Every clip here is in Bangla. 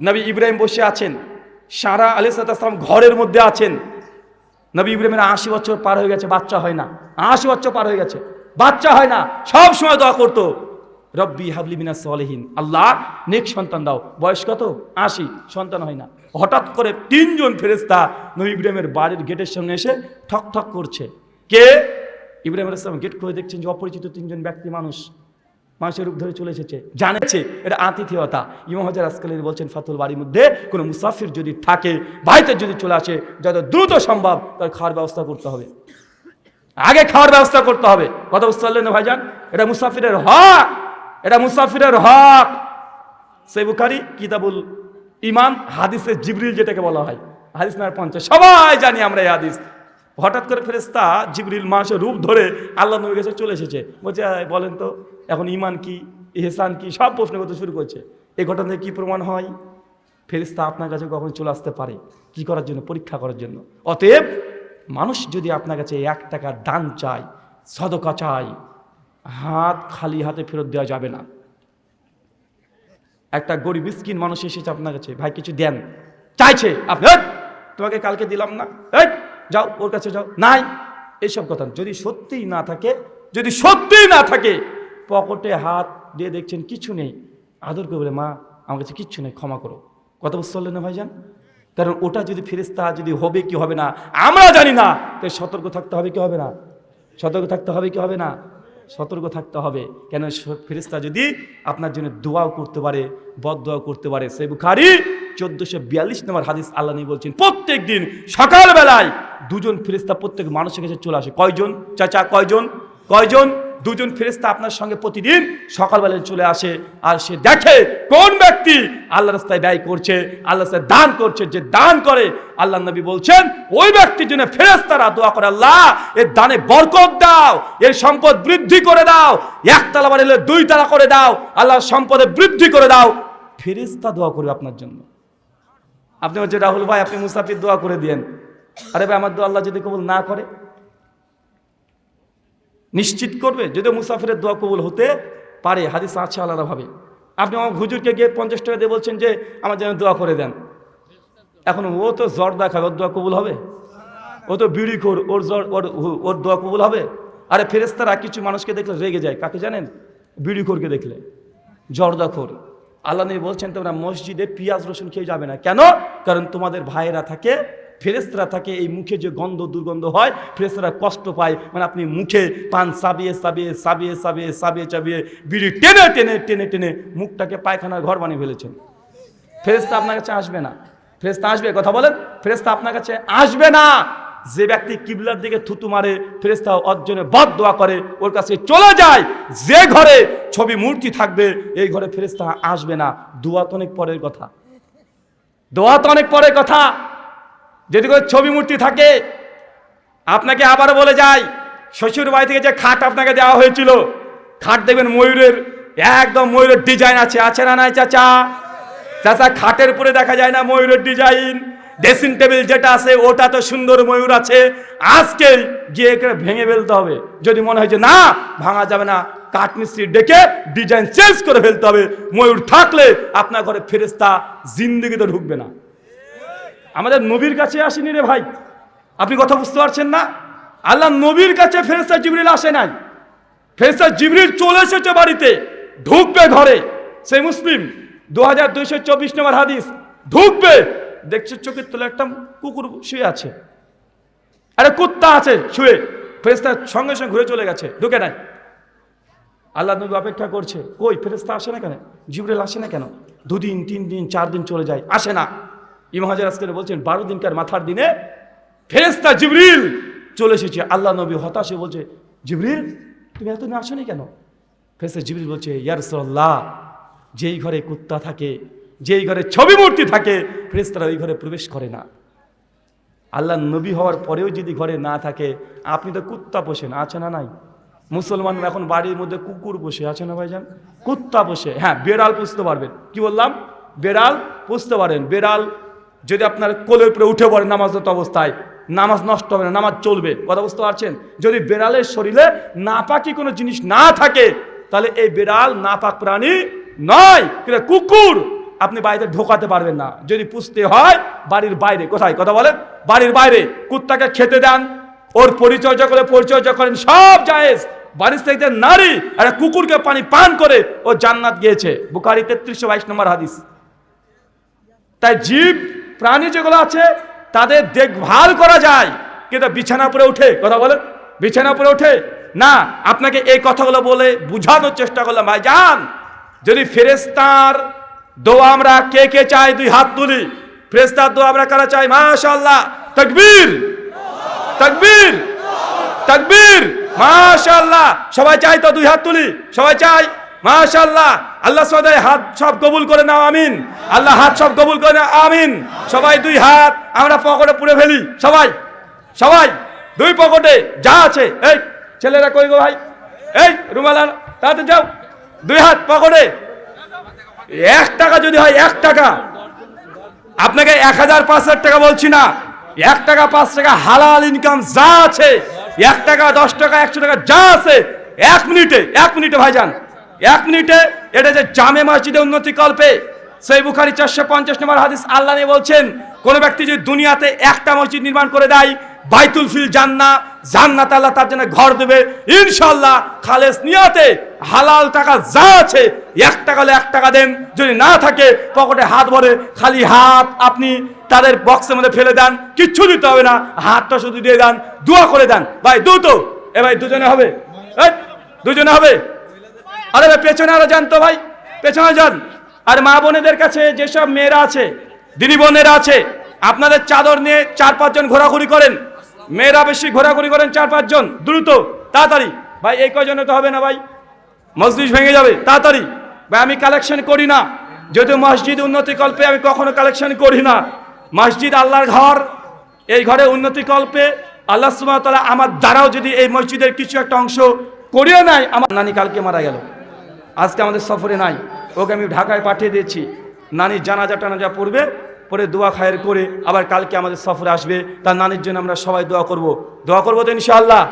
নবী ইব্রাহিম বসে আছেন, সারা আলি সালাম ঘরের মধ্যে আছেন। নবী ইব্রাহিমের আশি বছর পার হয়ে গেছে, বাচ্চা হয় না। আশি বছর পার হয়ে গেছে, বাচ্চা হয় না, সব সময় দোয়া করতো। রব্বি হাবলি মিনা সলেহীন, আল্লাহ নেক সন্তান দাও। বয়স কত? আশি, সন্তান হয় না। হঠাৎ করে তিনজন ফেরেস্তা নবী ইব্রাহিমের বাড়ির গেটের সামনে এসে ঠক ঠক করছে। কে? ইব্রাহিম আলাইসলাম গেট খুলে দেখছেন যে অপরিচিত তিনজন ব্যক্তি মানুষ। মানুষের রূপ ধরে চলে এসেছে, জানেছে, এটা আতিথেয়তা। ইমাম হাজার আজকালের বলছেন, ফাতুল বাড়ির মধ্যে কোনো মুসাফির যদি থাকে, বাড়িতে যদি চলে আসে, যত দ্রুত সম্ভব তার খাওয়ার ব্যবস্থা করতে হবে। আগে খাওয়ার ব্যবস্থা করতে হবে। কথা বুঝতে পারলেন না ভাইজান? এটা মুসাফিরের হক। এটা মুসাফিরের হক। সে বুখারি কিতাবুল ইমান হাদিসের জিবরিল যেটাকে বলা হয়। হাদিস নার পঞ্চাশ। সবাই জানি আমরা এই হাদিস। হঠাৎ করে ফেরেস্তা জিবরিল মাসে রূপ ধরে আল্লাহ নবীর কাছে চলে এসেছে। বলছে, "এই, বলেন তো, এখন ইমান কি, ইহসান কি, সব প্রশ্ন করতে শুরু করছে। এই ঘটনা থেকে কি প্রমাণ হয়? ফেরিস্তা আপনার কাছে কখন চলে আসতে পারে? কি করার জন্য? পরীক্ষা করার জন্য। অতএব মানুষ যদি আপনার কাছে এক টাকা দান চায়, সদকা চায়, হাত খালি হাতে ফেরত দেওয়া যাবে না। একটা গরিব, মিসকিন মানুষ এসেছে আপনার কাছে, ভাই, কিছু দেন। চাইছে। আপনি তোমাকে কালকে দিলাম না। এই যাও, ওর কাছে যাও। নাই, এইসব কথা যদি সত্যিই না থাকে, যদি সত্যিই না থাকে, পকেটে হাত দিয়ে দেখছেন কিছু নেই, আদর করে বলে, মা, আমার কাছে কিচ্ছু নেই, ক্ষমা করো। কথা বুঝতে পারলেন না ভাইজান? কারণ ওটা যদি ফেরিস্তা যদি হবে, কি হবে না? আমরা জানি না। তাই সতর্ক থাকতে হবে, কি হবে না? সতর্ক থাকতে হবে, কি হবে না? সতর্ক থাকতে হবে। কেন ফেরেশতা যদি আপনার জন্য দোয়াও করতে পারে বদ দোয়াও করতে পারে সে বুখারি চোদ্দশো বিয়াল্লিশ নম্বর হাদিস আল্লাহ বলছেন প্রত্যেক দিন সকালবেলায় দুজন ফেরেশতা প্রত্যেক মানুষের কাছে চলে আসে। কয়জন? চাচা, কয়জন? কয়জন? দুজন ফেরেশতা আপনার সঙ্গে প্রতিদিন সকালবেলায় চলে আসে আর সে দেখে কোন ব্যক্তি আল্লাহ রাস্তায় ব্যয় করছে আল্লাহ দান করছে, যে দান করে আল্লাহ নবী বলছেন, ওই ব্যক্তির জন্য ফেরেস্তারা দোয়া করে, আল্লাহ, এর দানে বরকত দাও, এর সম্পদ বৃদ্ধি করে দাও একতলা বাড়ি দুই তালা করে দাও, আল্লাহর সম্পদে বৃদ্ধি করে দাও। ফেরেস্তা দোয়া করবে আপনার জন্য। আপনি হচ্ছে রাহুল ভাই, আপনি মুসাফির দোয়া করে দিয়েন। আরে ভাই, আমার দোয়া আল্লাহ যদি কবুল না করে, নিশ্চিত করবে, যদি মুসাফিরের দোয়া কবুল হতে পারে, হাদিস আছে আলাদাভাবে। আপনি আমার হুজুরকে গিয়ে পঞ্চাশ টাকা দিয়ে বলছেন যে, আমার জন্য দোয়া করে দেন। এখন ও তো জ্বর দেখাবে, ওর দোয়া কবুল হবে? ও তো বিড়ি খোর, ওর জ্বর, ওর ওর দোয়া কবুল হবে? আরে ফেরেস্তারা কিছু মানুষকে দেখলে রেগে যায়। কাকে জানেন? বিড়ি খোরকে দেখলে। জর্দাখোর আল্লাহ নবী বলছেন, তোমরা মসজিদে পিঁয়াজ রসুন খেয়ে যাবে না। কেন? কারণ তোমাদের ভাইয়েরা থাকে ফেরেস্তারা থাকে এই মুখে যে গন্ধ, দুর্গন্ধ হয় ফেরেস্তারা কষ্ট পায়। মানে আপনি মুখে পান সাবিয়ে সাবিয়ে সাবিয়ে সাবিয়ে সাবিয়ে চাবিয়ে, বিড়ি টেনে টেনে টেনে টেনে মুখটাকে পায়খানার ঘর বানিয়ে ফেলেছেন। ফেরেস্তা আপনার কাছে আসবে না। ফেরেস্তা আসবে, কথা বলেন। ফেরেস্তা আপনার কাছে আসবে না। যে ব্যক্তি কিবলার দিকে থুতু মারে ফেরেস্তা অর্জনে বদ দোয়া করে, ওর কাছে চলে যায়। যে ঘরে ছবি মূর্তি থাকবে, এই ঘরে ফেরেস্তা আসবে না। দোয়া তো অনেক পরের কথা। দোয়া তো অনেক পরের কথা। যদি করে ছবি মূর্তি থাকে, আপনাকে আবার বলে যাই, শ্বশুর বাড়ি থেকে যে খাট আপনাকে দেওয়া হয়েছিল, খাট দেখবেন ময়ূরের, একদম ময়ূরের ডিজাইন আছে। আছে না নাই, চাচা? চাচা, খাটের উপরে দেখা যায় না ময়ূরের ডিজাইন ড্রেসিং টেবিল যেটা আছে, ওটা তো সুন্দর ময়ূর আছে। আজকে গিয়ে ভেঙে ফেলতে হবে। যদি মনে হয় যে না, ভাঙা যাবে না, কাঠ মিস্ত্রি ডেকে ডিজাইন চেঞ্জ করে ফেলতে হবে। ময়ূর থাকলে আপনার ঘরে ফেরেস্তা জিন্দগিতে ঢুকবে না। আমাদের নবীর কাছে আসেনি রে ভাই। আপনি কথা বুঝতে পারছেন না? আল্লাহ নবীর কাছে ফেরেস্তা জিবরিল আসে নাই। ফেরেস্তা জিবরিল চলে এসেছে বাড়িতে, ঢুকবে ঘরে। সেই মুসলিম দু হাজার দুইশো চব্বিশ নম্বর হাদিস, ঢুকবে। দেখছে চোখের তলে একটা কুকুর শুয়ে আছে। আরে কুত্তা আছে শুয়ে। ফেরেস্তা সঙ্গে সঙ্গে ঘুরে চলে গেছে, ঢুকে নাই। আল্লাহ নবী অপেক্ষা করছে, কই ফেরেস্তা আসে না কেন? জিবরেল আসে না কেন? দুদিন তিন দিন চার দিন চলে যায়, আসে না। ইমাম হাজার আজকে বলছেন, বারো দিনকার মাথার দিনে ফেরেস্তা জিবরিল চলে এসেছে। আল্লাহ নবী হতাশে বলছে, জিবরিল, তুমি এতদিন আসো নি কেন? ফেরেস্তা জিবরিল বলছে ইয়ারসল্লাহ যেই ঘরে কুত্তা থাকে, যেই ঘরে ছবি মূর্তি থাকে ফেরেস্তারা ওই ঘরে প্রবেশ করে না। আল্লাহ নবী হওয়ার পরেও যদি ঘরে না থাকে, আপনি তো কুত্তা পোষেন, আছে না নাই? মুসলমানরা এখন বাড়ির মধ্যে কুকুর বসে আছে না ভাইজান? কুত্তা বসে হ্যাঁ বেড়াল পুষতে পারবেন। কি বললাম? বেড়াল পুষতে পারেন। বেড়াল যদি আপনার কোলের উপরে উঠে পড়ে নামাজরত অবস্থায়, নামাজ নষ্ট হবে না, নামাজ চলবে। কথা বুঝতে পারছেন? যদি বেড়ালের শরীরে নাপাকি কোনো জিনিস না থাকে, তাহলে এই বেড়াল নাপাক প্রাণী নয়। কিন্তু কুকুর আপনি বাড়িতে ঢোকাতে পারবেন না। যদি পুষতে হয়, বাড়ির বাইরে। কোথায়? কথা বলেন। বাড়ির বাইরে। কুত্তাকে খেতে দেন, ওর পরিচর্যা করে পরিচর্যা করেন, সব জায়েজ। বাড়ির থেকে নারী একটা কুকুরকে পানি পান করে ও জান্নাত গিয়েছে। বুকারি তেত্রিশশো বাইশ নম্বর হাদিস। তাই জীব প্রাণী যেগুলো আছে, তাদের দেখভাল করা যায়। কিন্তু বিছানা পরে উঠে, কথা বলেন বিছানা পরে উঠে, না, আপনাকে এই কথাগুলো বলে বুঝানোর চেষ্টা করলাম। ভাই যান, যদি ফেরেস্তার দোয়া আমরা কে কে চাই, দুই হাত তুলি। ফেরেস্তার দোয়া আমরা কারা চাই? মাশাআল্লাহ, তাকবীর। তাকবীর। তাকবীর। মাশাআল্লাহ, সবাই চাই তো দুই হাত তুলি? সবাই চাই? মাশাআল্লাহ আল্লাহ সদাই হাত সব কবুল করে নাও, আমিন। আল্লাহ হাত সব কবুল করে নাও, আমিন। সবাই দুই হাত আমরা পকেটে পুরে ফেলি, সবাই সবাই। দুই পকেটে যা আছে, এই ছেলেরা কই গো ভাই? এই রুমালান তাতে যাও। দুই হাত পকেটে। এক টাকা যদি হয়, এক টাকা। আপনাকে এক হাজার পাঁচ হাজার টাকা বলছি না। এক টাকা, পাঁচ টাকা হালাল ইনকাম যা আছে, এক টাকা, দশ টাকা, একশো টাকা যা আছে, এক মিনিটে এক মিনিটে ভাইজান। এক মিনিটে এটা যে জামে মসজিদে উন্নতি কল্পে, সেই বুখারি চারশো পঞ্চাশ নম্বর হাদিস আল্লাহ বলছেন, কোন ব্যক্তি যদি দুনিয়াতে একটা মসজিদ নির্মাণ করে দেয়, বাইতুল ফিল জান্না, জান্নাত আল্লাহ তার জন্য ঘর দেবে ইনশাল্লাহ খালেস নিয়াতে হালাল টাকা যা আছে, এক টাকা হলে এক টাকা দেন, যদি না থাকে, পকেটে হাত ভরে খালি হাত আপনি তাদের বক্সের মধ্যে ফেলে দেন, কিচ্ছু দিতে হবে না, হাতটা শুধু দিয়ে দেন, দোয়া করে দেন। ভাই দু তো এ ভাই, দুজনে হবে? দুজনে হবে? আরে ভাই, পেছনে আরও যান তো ভাই। পেছনে যান। আর মা বোনেদের কাছে যেসব মেয়েরা আছে, দিদি বোনেরা আছে, আপনাদের চাদর নিয়ে চার পাঁচজন ঘোরাঘুরি করেন। মেয়েরা বেশি ঘোরাঘুরি করেন চার পাঁচজন। দ্রুত, তাড়াতাড়ি। ভাই, এই কজনে তো হবে না ভাই। মসজিদ ভেঙে যাবে, তাড়াতাড়ি। ভাই, আমি কালেকশন করি না। যদিও মসজিদ উন্নতি কল্পে আমি কখনো কালেকশন করি না। মসজিদ আল্লাহর ঘর, এই ঘরে উন্নতি কল্পে আল্লাহ সুমাতলা আমার দ্বারাও যদি এই মসজিদের কিছু একটা অংশ করিয়ে নেয়, আমার নানি কালকে মারা গেল। আজকে আমাদের সফরে নাই। ওকে আমি ঢাকায় পাঠিয়ে দিয়েছি। নানি জানাজা টানাজা পড়বে, পরে দোয়া খায়ের করে আবার কালকে আমাদের সফরে আসবে। তার নানির জন্য আমরা সবাই দোয়া করব। দোয়া করব তো ইনশাআল্লাহ।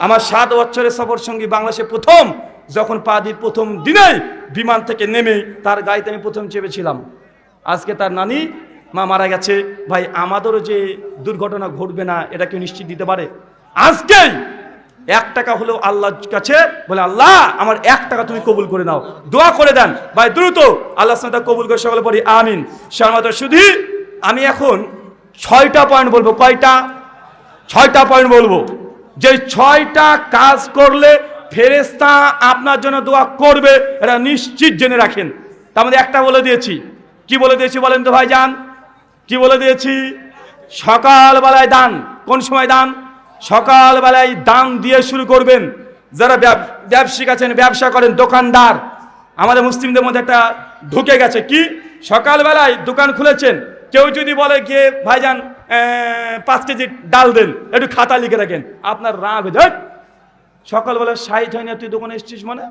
আমার সাত বছরের সফর সঙ্গী বাংলাদেশে প্রথম, যখন পা দিই প্রথম দিনেই বিমান থেকে নেমে, তার গাড়িতে আমি প্রথম চেপেছিলাম। আজকে তার নানি, মা মারা গেছে। ভাই, আমাদেরও যে দুর্ঘটনা ঘটবে না, এটা কেউ নিশ্চিত দিতে পারে? আজকেই এক টাকা হলেও আল্লাহর কাছে বলে, আল্লাহ, আমার এক টাকা তুমি কবুল করে নাও। দোয়া করে দেন। ভাই, দ্রুত আল্লাহ সাথে কবুল করে সকলে পড়ি, আমিন। শর্মাত শুধু আমি এখন ছয়টা পয়েন্ট বলব, কয়টা? ছয়টা পয়েন্ট বলব। যে ছয়টা কাজ করলে ফেরেস্তা আপনার জন্য দোয়া করবে, এটা নিশ্চিত জেনে রাখেন। তার মধ্যে একটা বলে দিয়েছি। কি বলে দিয়েছি বলেন তো ভাই যান কি বলে দিয়েছি? সকালবেলায় দান। কোন সময় দান? সকালবেলায় দাম দিয়ে শুরু করবেন। যারা ব্যব- ব্যবসায়িক আছেন, ব্যবসা করেন, দোকানদার, আমাদের মুসলিমদের মধ্যে একটা ঢুকে গেছে। কি? সকালবেলায় দোকান খুলেছেন। কেউ যদি বলে গিয়ে, ভাইজান পাঁচ কেজি ডাল দেন, একটু খাতা লিখে রাখেন। আপনার রাগ হয়ে যায়। সকালবেলা সাইট হয় না তুই দোকানে এসছিস মানে?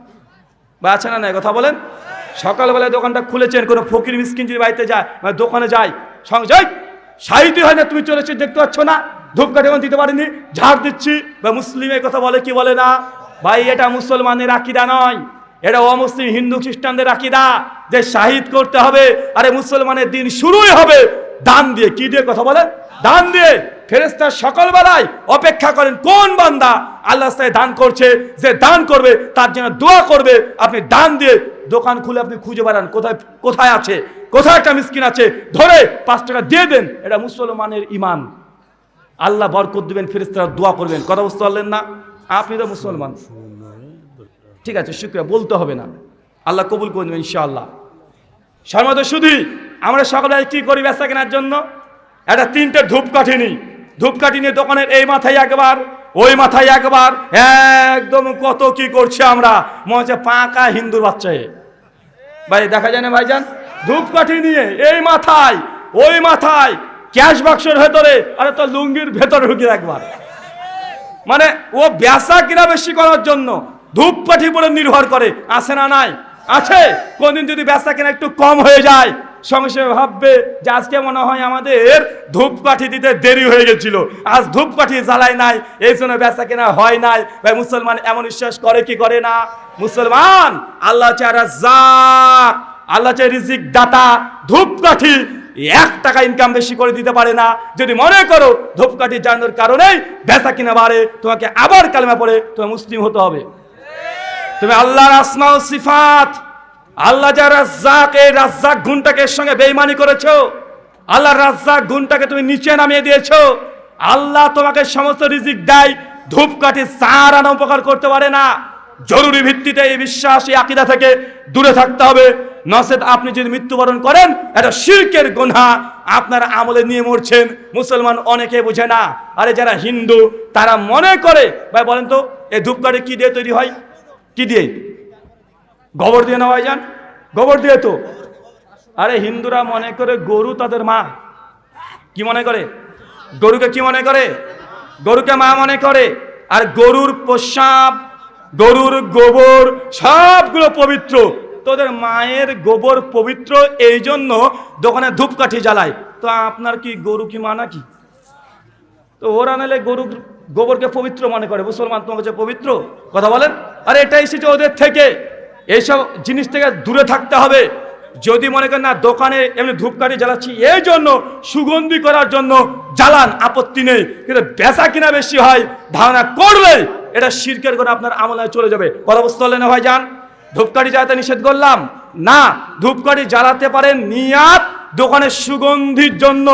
বা আছে না কথা বলেন। সকালবেলায় দোকানটা খুলেছেন, কোনো ফকির মিসকিন যদি বাড়িতে যায় দোকানে যায়, সঙ্গে যাই। সাহিত্য হয় না, তুমি চলেছো দেখতে পাচ্ছ না। ধূপকাঠি এখন দিতে পারিনি, ঝাড় দিচ্ছি। বা মুসলিমের কথা বলে, কি বলে না? ভাই, এটা মুসলমানের আকিদা নয়। এটা অমুসলিম, হিন্দু, খ্রিস্টানদের আকিদা। যে শাহিদ করতে হবে, আরে মুসলমানের দিন শুরুই হবে। দান দিয়ে, কি দিয়ে কথা বলে? দান দিয়ে। ফেরেস্তা সকালবেলায় অপেক্ষা করেন, কোন বান্দা আল্লাহ দান করছে, যে দান করবে, তার জন্য দোয়া করবে, আপনি দান দিয়ে দোকান খুলে আপনি খুঁজে বেড়ান, কোথায় কোথায় আছে? কোথায় একটা মিসকিন আছে? ধরে পাঁচ টাকা দিয়ে দেন। এটা মুসলমানের ইমান আল্লাহ বরকত দিবেন ফেরেস্তারা দোয়া করবেন। কথা বুঝতে পারলেন না? আপনি তো মুসলমান। ঠিক আছে, শুক্রিয়া, বলতে হবে না। আল্লাহ কবুল করে দেবেন ইনশাআল্লাহ। সর্বত শুধু আমরা সকালে কি করি বেচা কেনার জন্য? একটা তিনটে ধূপকাঠি নিই। ধূপকাঠি নিয়ে দোকানের এই মাথায় একবার, ওই মাথায় একবার, একদম কত কি করছে আমরা? মনে পাকা হিন্দুর বাচ্চা। ভাই, দেখা যায় না ভাইজান? ধূপকাঠি নিয়ে এই মাথায়, ওই মাথায় ক্যাশ বাক্সের ভেতরে, আরে তো লুঙ্গির ভেতরে ঢুকি একবার মানে ও ব্যাসা কিনা বেশি করার জন্য ধূপকাঠি উপরে নির্ভর করে, আছে না নাই? আছে? কোনদিন যদি ব্যাসা কিনা একটু কম হয়ে যায়, সঙ্গে ভাববে যে আজকে মনে হয় আমাদের ধূপকাঠি দিতে দেরি হয়ে গেছিল। আজ ধূপকাঠি জ্বালায় নাই, এই জন্য বেচা কেনা হয় নাই। ভাই, মুসলমান এমন বিশ্বাস করে কি করে না? মুসলমান, আল্লাহ চারা যা আল্লাহ যে রিজিক দাতা ধূপকাঠি এক টাকা ইনকাম বেশি করে দিতে পারে না। যদি মনে করো ধূপকাঠি জানানোর কারণেই বেচা কিনা বাড়ে, তোমাকে আবার কালেমা পড়ে তোমার মুসলিম হতে হবে। তুমি আল্লাহর আসমা ও সিফাত, আল্লাহ যা রাজ্জাক, এই রাজ্জাক গুণটাকে সঙ্গে বেইমানি করেছ আল্লাহ রাজ্জাক গুণটাকে তুমি নিচে নামিয়ে দিয়েছ, আল্লাহ তোমাকে সমস্ত রিজিক দেয়, ধূপকাঠি চার আনা উপকার করতে পারে না। জরুরি ভিত্তিতে এই বিশ্বাস, এই আকিদা থেকে দূরে থাকতে হবে। নসেদ, আপনি যদি মৃত্যুবরণ করেন, এটা শিরকের গুনাহ। আপনার আমলে নিয়ে মরছেন। মুসলমান অনেকে বোঝে না। আরে যারা হিন্দু, তারা মনে করে, ভাই বলেন তো, এই ধূপকাঠি কি দিয়ে তৈরি হয়? কি দিয়ে? গোবর দিয়ে না, ভাইজান? গোবর দিয়ে তো। আরে হিন্দুরা মনে করে গরু তাদের মা। কি মনে করে? গরুকে কি মনে করে? গরুকে মা মনে করে। আর গরুর প্রসাব গরুর গোবর সবগুলো পবিত্র। তোদের মায়ের গোবর পবিত্র এই জন্য দোকানে ধূপকাঠি জ্বালায়। তো আপনার কি গরু কি মা নাকি? তো ওরা নাহলে গরু গোবরকে পবিত্র মনে করে। মুসলমান তোমার কাছে পবিত্র? কথা বলেন? আরে এটা এসেছে ওদের থেকে। এইসব জিনিস থেকে দূরে থাকতে হবে। যদি মনে করেন না দোকানে এমনি ধূপকাঠি জ্বালাচ্ছি এই জন্য সুগন্ধি করার জন্য জ্বালান, আপত্তি নেই। কিন্তু বেচা কিনা বেশি হয়, ধারণা করলে এটা শিরকের করে আপনার আমলায় চলে যাবে। কথা বুঝতে না ভাইজান? ধূপকাঠি জ্বালাতে নিষেধ করলাম? না, ধূপকাঠি জ্বালাতে পারেন নিয়াত দোকানের সুগন্ধির জন্য।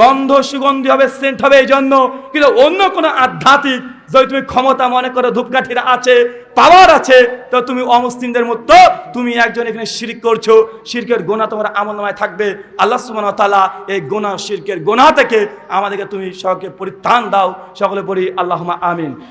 গন্ধ সুগন্ধি হবে সেন্ট হবে এই জন্য। কিন্তু অন্য কোনো আধ্যাত্মিক, যদি তুমি ক্ষমতা মনে করো ধূপকাঠির আছে পাওয়ার আছে, তো তুমি অমুসলিমদের মতো তুমি একজন এখানে শিরিক করছ। শিরকের গোনা তোমার আমল নামায় থাকবে। আল্লাহ সুমান তালা এই গোনা, শিরকের গোনা থেকে আমাদেরকে তুমি সকলকে পরিত্রাণ দাও। সকলে পড়ি আল্লাহ আমিন।